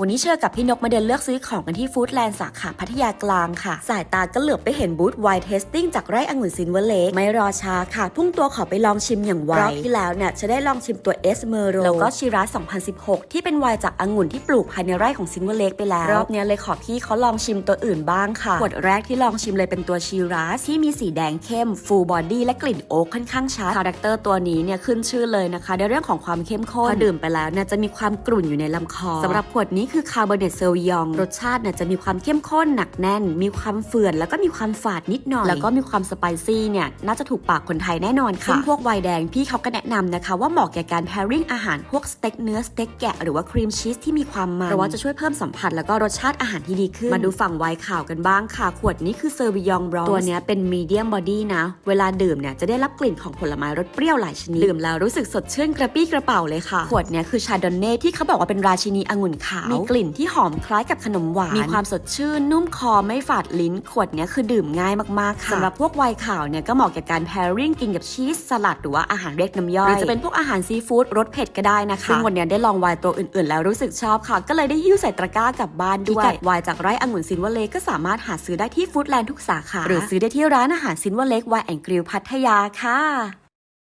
วันนี้เชื่อกับพี่นกมาเดินเลือกซื้อของกันที่ฟู้ดแลนด์สาขาพัทยากลางค่ะ สายตาก็เหลือบไปเห็นบูธไวน์เทสติ้งจากไร่องุ่นซินเวอร์เลกไม่รอช้าค่ะ พุ่งตัวขอไปลองชิมอย่างไวรอบที่แล้วเนี่ยจะได้ลองชิมตัวเอสเมโรแล้วก็ชิรา2016 ที่เป็นไวน์จากองุ่นที่ปลูกภายในไร่ของซินเวอร์เลกไปแล้ว รอบนี้เลยขอพี่เขาลองชิมตัวอื่นบ้างค่ะขวดแรกที่ลองชิมเลยเป็นตัวชิราที่มีสีแดงเข้มฟูลบอดี้และกลิ่นโอ๊กค่อนข้างชัดคาแรคเตอร์ตัวนี้เนี่ยขึ้นชื่อเลยนะคะในเรื่องของความเข้มข้นพอดื่มไปแล้วเนี่ยจะมีความกรุ่นอยู่ในลำคอสำหรับขวดนี้คือคาร์บอเนตเซลยองรสชาติเนี่ยจะมีความเข้มข้นหนักแน่น มีความเฟื่อน แล้วก็มีความฝาดนิดหน่อย แล้วก็มีความสไปซี่เนี่ยน่าจะถูกปากคนไทยแน่นอนค่ะซึ่งพวกไวน์แดงพี่เขาก็แนะนำนะคะ ว่าเหมาะแก่การ pairing อาหารพวกสเต็กเนื้อสเต็กแกะหรือว่าครีมชีสที่มีความมันเพราะว่าจะช่วยเพิ่มสัมผัสแล้วก็รสชาติอาหารที่ดีขึ้น มาดูฝั่งไวน์ขาวกันบ้างค่ะ ขวดนี้คือเซอร์วิยองบรอนตัวเนี้ยเป็นมีเดียมบอดี้นะ เวลาดื่มเนี่ยจะได้รับกลิ่นของผลไม้รสเปรี้ยวหลายชนิด ดื่มแล้วรู้สึกสดชื่นกระปี้กระเป๋าเลยค่ะ ขวดเนี้ยคือชาดอนเน่ที่เขาบอกว่าเป็นราชินีองุ่นขาวมีกลิ่นที่หอมคล้ายกับขนมหวาน มีความสดชื่น นุ่มคอไม่ฝาดลิ้น ขวดเนี้ยคือดื่มง่ายมากๆค่ะสำหรับพวกไวน์ขาวเนี่ยก็เหมาะกับการ pairing กินกับชีสสลัดหรือว่าอาหารเรียกน้ำย่อยหรือจะเป็นพวกอาหารซีฟู้ดรสเผ็ดก็ได้นะคะซึ่งวันเนี้ยได้ลองไวน์ตัวอื่นๆ แล้วรู้สึกชอบค่ะ ก็เลยได้หิ้วใส่ตะกร้ากลับบ้านด้วยพิกัดไวน์จากไร่องุ่นซินเวอร์เลกก็สามารถหาซื้อได้ที่ฟู้ดแลนด์ทุกสาขา หรือซื้อได้ที่ร้านอาหารซินเวอร์เลกไวน์แอนด์กริลพัทยาค่ะ